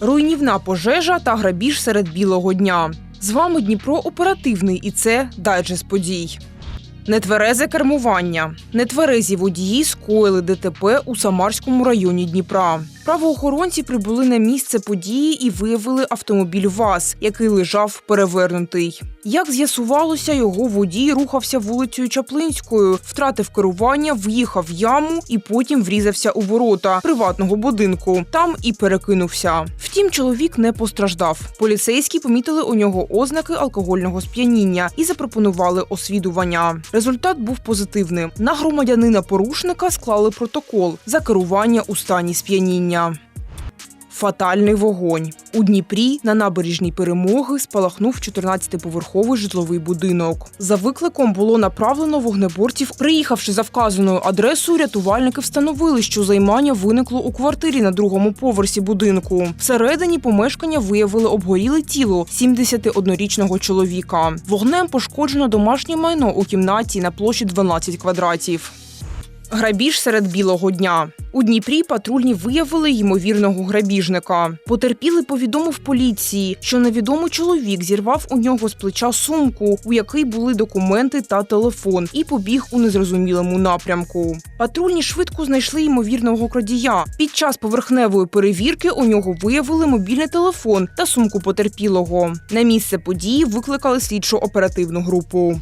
руйнівна пожежа та грабіж серед білого дня. З вами Дніпро оперативний, і це дайджест подій. Нетверезе кермування. Нетверезі водії скоїли ДТП у Самарському районі Дніпра. Правоохоронці прибули на місце події і виявили автомобіль ВАЗ, який лежав перевернутий. Як з'ясувалося, його водій рухався вулицею Чаплинською, втратив керування, в'їхав в яму і потім врізався у ворота приватного будинку. Там і перекинувся. Втім, чоловік не постраждав. Поліцейські помітили у нього ознаки алкогольного сп'яніння і запропонували освідування. Результат був позитивним. На громадянина порушника склали протокол за керування у стані сп'яніння. Фатальний вогонь у Дніпрі на набережній перемоги спалахнув 14-поверховий житловий будинок. За викликом було направлено вогнеборців. Приїхавши за вказаною адресою, рятувальники встановили, що займання виникло у квартирі на другому поверсі будинку. Всередині помешкання виявили обгоріле тіло 71-річного чоловіка. Вогнем пошкоджено домашнє майно у кімнаті на площі 12 квадратів. Грабіж серед білого дня у Дніпрі патрульні виявили ймовірного грабіжника. Потерпілий повідомив поліції, що невідомий чоловік зірвав у нього з плеча сумку, у якій були документи та телефон, і побіг у незрозумілому напрямку. Патрульні швидко знайшли ймовірного крадія. Під час поверхневої перевірки у нього виявили мобільний телефон та сумку потерпілого. На місце події викликали слідчо оперативну групу.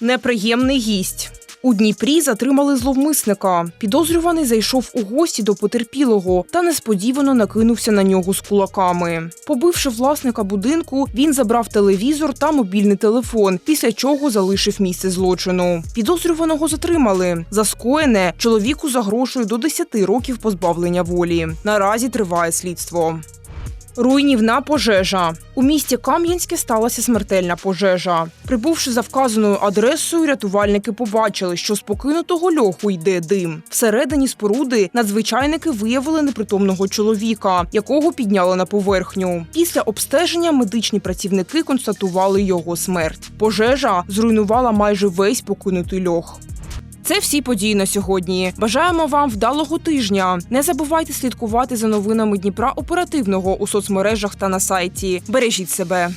Неприємний гість. У Дніпрі затримали зловмисника. Підозрюваний зайшов у гості до потерпілого та несподівано накинувся на нього з кулаками. Побивши власника будинку, він забрав телевізор та мобільний телефон, після чого залишив місце злочину. Підозрюваного затримали. За скоєне чоловіку загрожує до 10 років позбавлення волі. Наразі триває слідство. Руйнівна пожежа у місті Кам'янське сталася смертельна пожежа. Прибувши за вказаною адресою, рятувальники побачили, що з покинутого льоху йде дим. Всередині споруди надзвичайники виявили непритомного чоловіка, якого підняли на поверхню. Після обстеження медичні працівники констатували його смерть. Пожежа зруйнувала майже весь покинутий льох. Це всі події на сьогодні. Бажаємо вам вдалого тижня. Не забувайте слідкувати за новинами Дніпра оперативного у соцмережах та на сайті. Бережіть себе.